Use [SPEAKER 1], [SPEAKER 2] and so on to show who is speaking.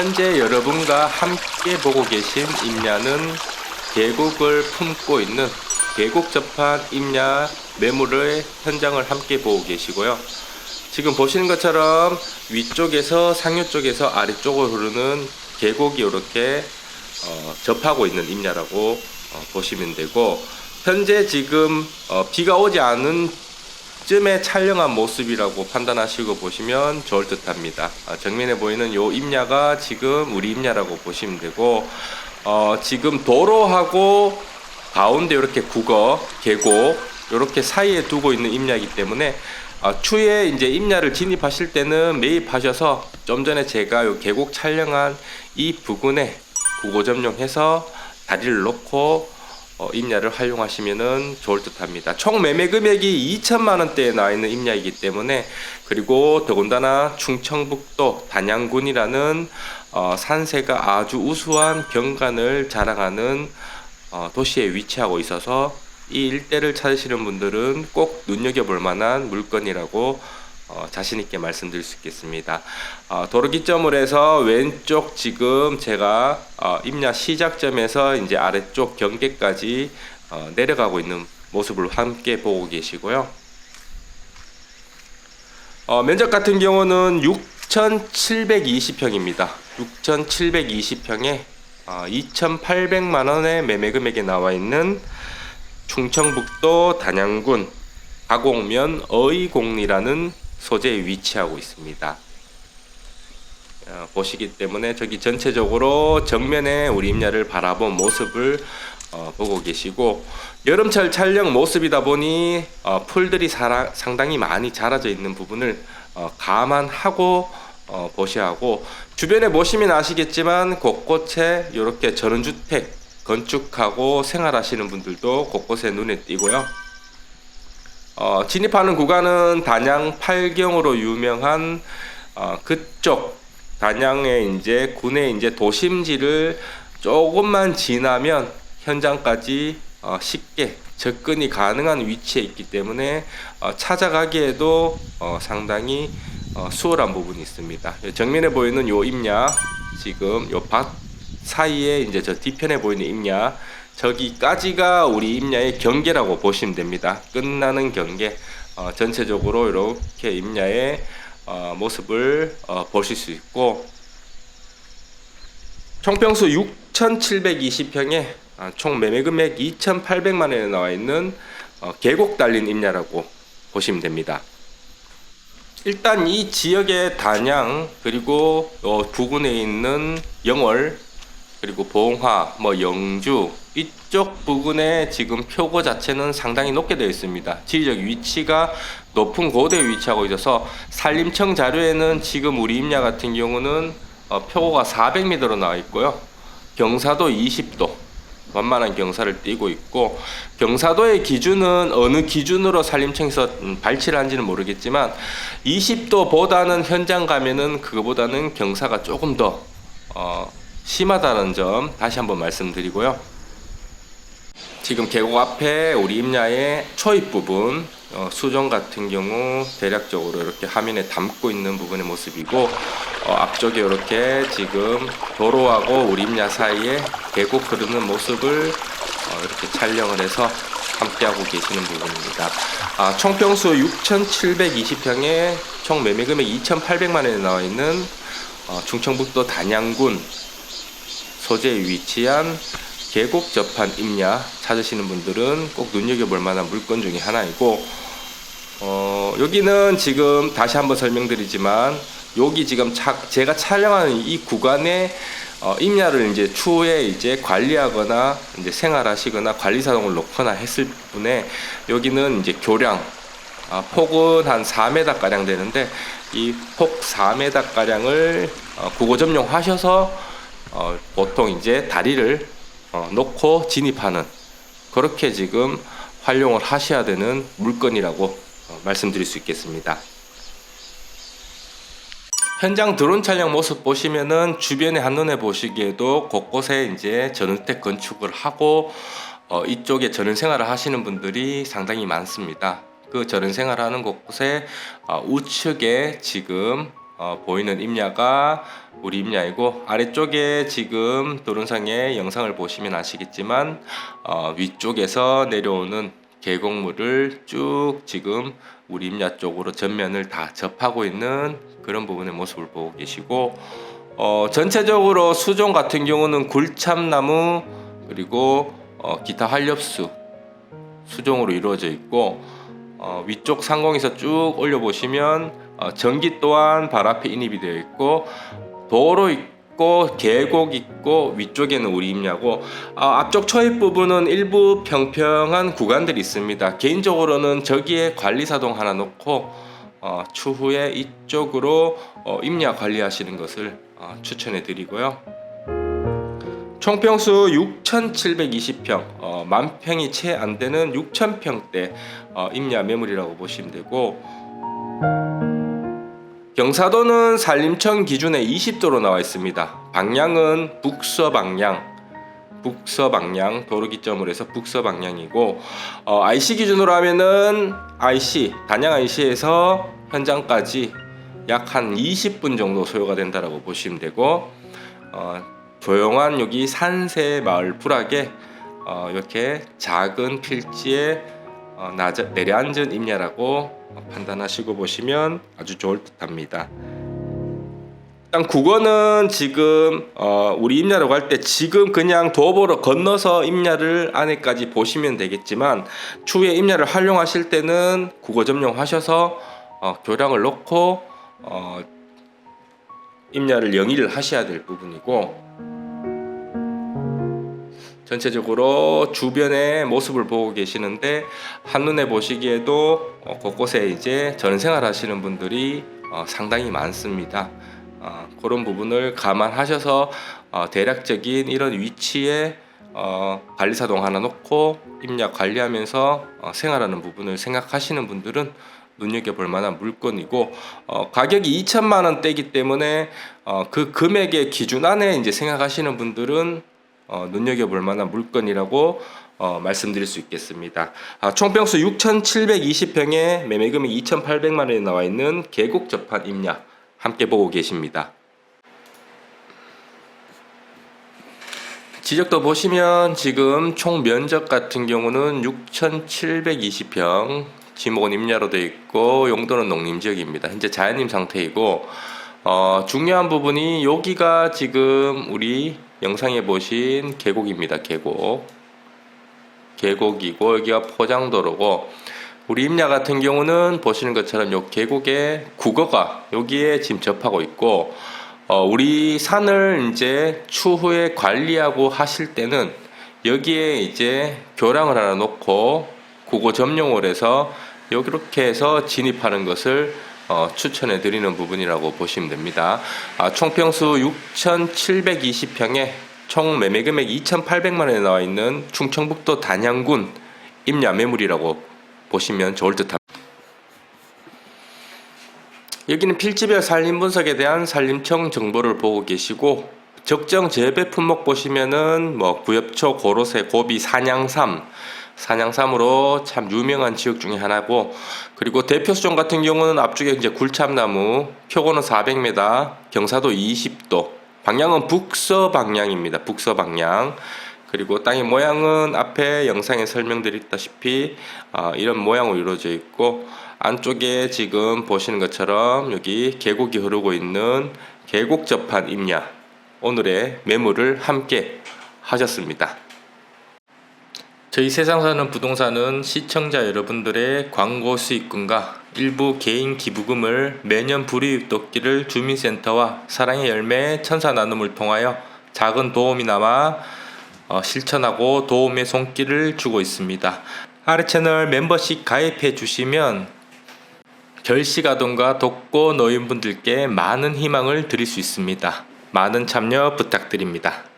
[SPEAKER 1] 현재 여러분과 함께 보고 계신 임야는 계곡을 품고 있는 계곡 접한 임야 매물의 현장을 함께 보고 계시고요. 지금 보시는 것처럼 위쪽에서 상류 쪽에서 아래쪽으로 흐르는 계곡이 이렇게 어, 접하고 있는 임야라고 어, 보시면 되고 현재 지금 어, 비가 오지 않은 쯤에 촬영한 모습이라고 판단하시고 보시면 좋을 듯합니다. 아, 정면에 보이는 요 임야가 지금 우리 임야라고 보시면 되고 어, 지금 도로하고 가운데 이렇게 국어 계곡 이렇게 사이에 두고 있는 임야이기 때문에 아, 추후에 이제 임야를 진입하실 때는 매입하셔서 좀 전에 제가 요 계곡 촬영한 이 부근에 국어 점용해서 다리를 놓고 어, 임야를 활용하시면은 좋을 듯합니다. 총 매매 금액이 2천만 원대에 나와 있는 임야이기 때문에 그리고 더군다나 충청북도 단양군이라는 어, 산세가 아주 우수한 경관을 자랑하는 어, 도시에 위치하고 있어서 이 일대를 찾으시는 분들은 꼭 눈여겨볼 만한 물건이라고 어, 자신 있게 말씀드릴 수 있겠습니다. 어, 도로 기점을 해서 왼쪽 지금 제가 어, 임야 시작점에서 이제 아래쪽 경계까지 어, 내려가고 있는 모습을 함께 보고 계시고요. 어, 면적 같은 경우는 6,720평입니다. 6,720평에 어, 2,800만 원의 매매 금액에 나와 있는 충청북도 단양군 가곡면 어이공리라는 소재에 위치하고 있습니다. 어, 보시기 때문에 저기 전체적으로 정면에 우리 임야를 바라본 모습을 어, 보고 계시고 여름철 촬영 모습이다 보니 어, 풀들이 상당히 많이 자라져 있는 부분을 어, 감안하고 어, 보셔야 하고 주변에 보시면 아시겠지만 곳곳에 이렇게 전원주택 건축하고 생활하시는 분들도 곳곳에 눈에 띄고요. 어, 진입하는 구간은 단양 팔경으로 유명한 어, 그쪽 단양의 이제 군의 이제 도심지를 조금만 지나면 현장까지 어, 쉽게 접근이 가능한 위치에 있기 때문에 어, 찾아가기에도 어, 상당히 어, 수월한 부분이 있습니다. 정면에 보이는 요 임야 지금 요 밭 사이에 이제 저 뒤편에 보이는 임야 저기까지가 우리 임야의 경계라고 보시면 됩니다. 끝나는 경계 어, 전체적으로 이렇게 임야의 어, 모습을 어, 보실 수 있고 총평수 6,720평에 아, 총 매매 금액 2,800만 원에 나와 있는 어, 계곡 달린 임야라고 보시면 됩니다. 일단 이 지역의 단양 그리고 어, 부근에 있는 영월 그리고 봉화, 뭐 영주 이쪽 부근에 지금 표고 자체는 상당히 높게 되어 있습니다. 지리적 위치가 높은 고대에 위치하고 있어서 산림청 자료에는 지금 우리 임야 같은 경우는 어, 표고가 400m로 나와 있고요. 경사도 20도 완만한 경사를 띠고 있고 경사도의 기준은 어느 기준으로 산림청에서 음, 발치를 한지는 모르겠지만 20도보다는 현장 가면은 그거보다는 경사가 조금 더 어, 심하다는 점 다시 한번 말씀드리고요. 지금 계곡 앞에 우리 임야의 초입 부분 어, 수정 같은 경우 대략적으로 이렇게 화면에 담고 있는 부분의 모습이고 어, 앞쪽에 이렇게 지금 도로하고 우리 임야 사이에 계곡 흐르는 모습을 어, 이렇게 촬영을 해서 함께하고 계시는 부분입니다. 아, 총평수 6,720평에 총 매매 금액 2,800만 원에 나와 있는 어, 충청북도 단양군 소재에 위치한 계곡 접한 임야 찾으시는 분들은 꼭 눈여겨볼 만한 물건 중에 하나이고 어, 여기는 지금 다시 한번 설명드리지만 여기 지금 차, 제가 촬영하는 이 구간에 어, 임야를 이제 추후에 이제 관리하거나 이제 생활하시거나 관리사동을 놓거나 했을 분에 여기는 이제 교량 아, 폭은 한 4m 가량 되는데 이 폭 4m 가량을 어, 국어 점용하셔서 어, 보통 이제 다리를 어, 놓고 진입하는 그렇게 지금 활용을 하셔야 되는 물건이라고 어, 말씀드릴 수 있겠습니다. 현장 드론 촬영 모습 보시면은 주변에 한눈에 보시기에도 곳곳에 이제 전원주택 건축을 하고 어, 이쪽에 전원 생활을 하시는 분들이 상당히 많습니다. 그 전원 생활하는 곳곳에 어, 우측에 지금 어, 보이는 임야가 우리 임야이고 아래쪽에 지금 도론상의 영상을 보시면 아시겠지만 어, 위쪽에서 내려오는 계곡물을 쭉 지금 우리 임야 쪽으로 전면을 다 접하고 있는 그런 부분의 모습을 보고 계시고 어, 전체적으로 수종 같은 경우는 굴참나무 그리고 어, 기타 활엽수 수종으로 이루어져 있고 어, 위쪽 상공에서 쭉 올려 보시면 어, 전기 또한 발 앞에 인입이 되어 있고 도로 있고 계곡 있고 위쪽에는 우리 임야고 어, 앞쪽 초입 부분은 일부 평평한 구간들이 있습니다. 개인적으로는 저기에 관리사동 하나 놓고 어, 추후에 이쪽으로 어, 임야 관리하시는 것을 어, 추천해 드리고요. 총평수 6,720평, 어, 만 평이 채 안 되는 6,000평대 어, 임야 매물이라고 보시면 되고 경사도는 산림청 기준에 20도로 나와 있습니다. 방향은 북서 방향, 북서 방향 도로 기점으로 해서 북서 방향이고 어, IC 기준으로 하면은 IC 단양 IC에서 현장까지 약 한 20분 정도 소요가 된다라고 보시면 되고 어, 조용한 여기 산세 마을 불악에 어, 이렇게 작은 필지에 어, 낮아, 내려앉은 임야라고 판단하시고 보시면 아주 좋을 듯합니다. 일단 국어는 지금 어, 우리 임야라고 할 때 지금 그냥 도보로 건너서 임야를 안에까지 보시면 되겠지만 추후에 임야를 활용하실 때는 국어 점용하셔서 어, 교량을 놓고 어, 임야를 영위를 하셔야 될 부분이고 전체적으로 주변의 모습을 보고 계시는데 한눈에 보시기에도 어, 곳곳에 이제 전생활 하시는 분들이 어, 상당히 많습니다. 어, 그런 부분을 감안하셔서 어, 대략적인 이런 위치에 어, 관리사동 하나 놓고 임야 관리하면서 어, 생활하는 부분을 생각하시는 분들은 눈여겨볼 만한 물건이고 어, 가격이 2천만 원대이기 때문에 어, 그 금액의 기준 안에 이제 생각하시는 분들은 어, 눈여겨볼 만한 물건이라고 어, 말씀드릴 수 있겠습니다. 아, 총평수 6,720평에 매매금액 2,800만 원에 나와 있는 계곡 접한 임야 함께 보고 계십니다. 지적도 보시면 지금 총 면적 같은 경우는 6,720평 지목은 임야로 되어 있고 용도는 농림 지역입니다. 현재 자연림 상태이고 어, 중요한 부분이 여기가 지금 우리 영상에 보신 계곡입니다. 계곡 계곡이고 여기가 포장도로고 우리 임야 같은 경우는 보시는 것처럼 요 계곡의 국어가 여기에 지금 접하고 있고 어, 우리 산을 이제 추후에 관리하고 하실 때는 여기에 이제 교량을 하나 놓고 국어 점용을 해서 이렇게 해서 진입하는 것을 어, 추천해 드리는 부분이라고 보시면 됩니다. 아, 총평수 6,720평에 총 매매 금액 2,800만 원에 나와 있는 충청북도 단양군 임야 매물이라고 보시면 좋을 듯합니다. 여기는 필지별 산림 분석에 대한 산림청 정보를 보고 계시고 적정 재배 품목 보시면은 뭐 구엽초, 고로쇠, 고비, 산양삼, 산양삼으로 참 유명한 지역 중에 하나고 그리고 대표 수종 같은 경우는 앞쪽에 이제 굴참나무, 표고는 400m, 경사도 20도, 방향은 북서 방향입니다. 북서 방향. 그리고 땅의 모양은 앞에 영상에 설명드렸다시피 어, 이런 모양으로 이루어져 있고 안쪽에 지금 보시는 것처럼 여기 계곡이 흐르고 있는 계곡 접한 임야 오늘의 매물을 함께 하셨습니다. 저희 세상 사는 부동산은 시청자 여러분들의 광고 수익금과 일부 개인 기부금을 매년 불이익 돕기를 주민센터와 사랑의 열매 천사 나눔을 통하여 작은 도움이나마 어, 실천하고 도움의 손길을 주고 있습니다. 아래 채널 멤버십 가입해 주시면 결식아동과 독거 노인분들께 많은 희망을 드릴 수 있습니다. 많은 참여 부탁드립니다.